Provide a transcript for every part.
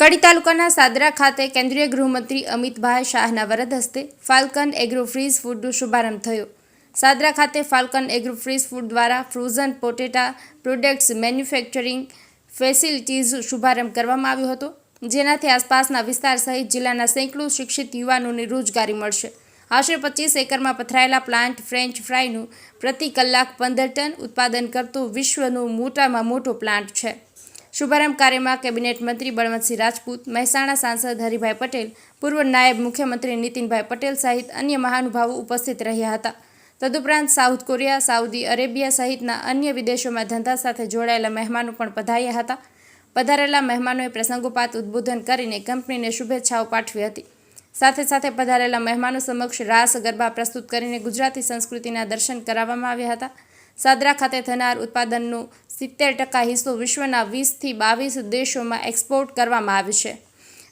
કડી તાલુકાના સાદરા ખાતે કેન્દ્રીય ગૃહમંત્રી અમિતભાઈ શાહના વરદ હસ્તે ફાલ્કન એગ્રો ફ્રીઝ ફૂડનો શુભારંભ થયો. સાદરા ખાતે ફાલ્કન એગ્રો ફ્રીઝ ફૂડ દ્વારા frozen potato products manufacturing facilities શુભારંભ કરવામાં આવ્યો હતો, જેનાથી આસપાસના વિસ્તાર સહિત જિલ્લાના સેંકડો શિક્ષિત યુવાનોને રોજગારી મળશે. આશરે પચીસ એકરમાં પથરાયેલા પ્લાન્ટ ફ્રેન્ચ ફ્રાયનું પ્રતિ કલાક પંદર ટન ઉત્પાદન કરતો વિશ્વનો મોટામાં મોટો પ્લાન્ટ છે. શુભારંભ કાર્યમાં કેબિનેટ મંત્રી બળવંતસિંહ રાજપૂત, મહેસાણા સાંસદ હરિભાઈ પટેલ, પૂર્વ નાયબ મુખ્યમંત્રી નીતિનભાઈ પટેલ સહિત અન્ય મહાનુભાવો ઉપસ્થિત રહ્યા હતા. તદુપરાંત સાઉથ કોરિયા, સાઉદી અરેબિયા સહિતના અન્ય વિદેશોમાં ધંધા સાથે જોડાયેલા મહેમાનો પણ પધાર્યા હતા. પધારેલા મહેમાનોએ પ્રસંગોપાત ઉદ્બોધન કરીને કંપનીને શુભેચ્છાઓ પાઠવી હતી. સાથે સાથે પધારેલા મહેમાનો સમક્ષ રાસ ગરબા પ્રસ્તુત કરીને ગુજરાતી સંસ્કૃતિના દર્શન કરાવવામાં આવ્યા હતા. સાદરા ખાતે થનાર ઉત્પાદનનો સિત્તેર ટકા હિસ્સો વિશ્વના વીસથી બાવીસ દેશોમાં એક્સપોર્ટ કરવામાં આવે છે.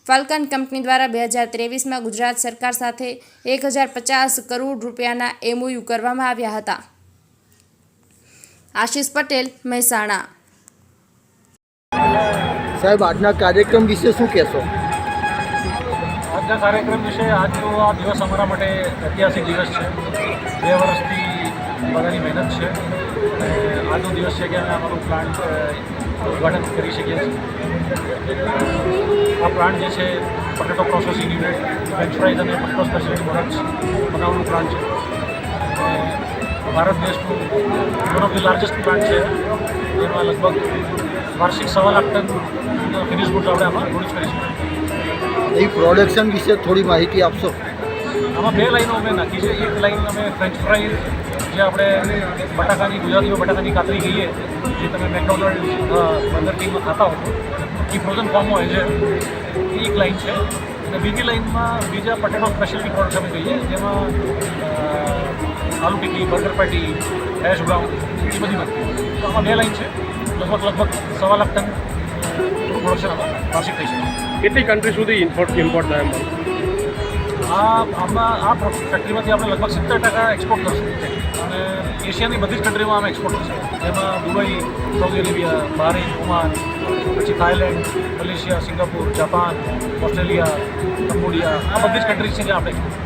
ફાલ્કન કંપની દ્વારા બે હજાર ત્રેવીસમાં ગુજરાત સરકાર સાથે એક હજાર પચાસ કરોડ રૂપિયાના એમઓયુ કરવામાં આવ્યા હતા. આશિષ પટેલ મહેસાણા. સાહેબ આજના કાર્યક્રમ વિશે શું કહેશો? આજના કાર્યક્રમ વિશે આજનો આ દિવસ અમારા માટે ઐતિહાસિક દિવસ છે. બે વર્ષથી બધાની મહેનત છે. અને આજનો દિવસ છે કે અમે અમારું પ્લાન્ટ ઉદ્ઘાટન કરી શકીએ છીએ. આ પ્લાન્ટ જે છે potato processing unit French fries અને પટેટો સ્પેશિયલ પ્રોડક્ટ્સ બનાવવાનું પ્લાન્ટ છે. ભારત દેશનું one of the largest plant છે. જેમાં લગભગ વાર્ષિક સવા લાખ ટન ફિનિશ ગુડ્સ આપણે આમાં પ્રોડ્યુસ કરી શકીએ એ પ્રોડક્શન વિશે થોડી માહિતી આપશો? આમાં બે લાઈનો અમે નાખી છે. એક લાઈન અમે ફ્રેન્ચ ફ્રાઈઝ જે આપણે બટાકાની ગુજરાતીમાં બટાકાની કાતરી કહીએ જે તમે મેકડોનલ્ડ બર્ગર કિંગમાં ખાતા હો, એ ફ્રોઝન ફોર્મ હોય છે. એ એક લાઈન છે. અને બીજી લાઈનમાં બીજા પટેટો સ્પેશિયલિટી પ્રોડક્ટ અમે કહીએ જેમાં aloo tikki burger patty hash brown એ બધી વસ્તુ. તો આમાં બે લાઇન છે. લગભગ લગભગ સવા લાખ ટન પ્રોડક્શન આમાં, વાર્ષિક થઈ શકે કેટલી કન્ટ્રી સુધી ઇમ્પોર્ટ ઇમ્પોર્ટ થાય આ આમાં આ ફેક્ટરીમાંથી આપણે લગભગ સિત્તેર ટકા એક્સપોર્ટ કરશું અને એશિયાની બધી જ કન્ટ્રીમાં અમે એક્સપોર્ટ કરશું જેમાં Dubai Saudi Arabia Bahrain Oman પછી Thailand Malaysia Singapore Japan Australia Cambodia આ બધી જ કન્ટ્રીઝ છે જ્યાં આપણે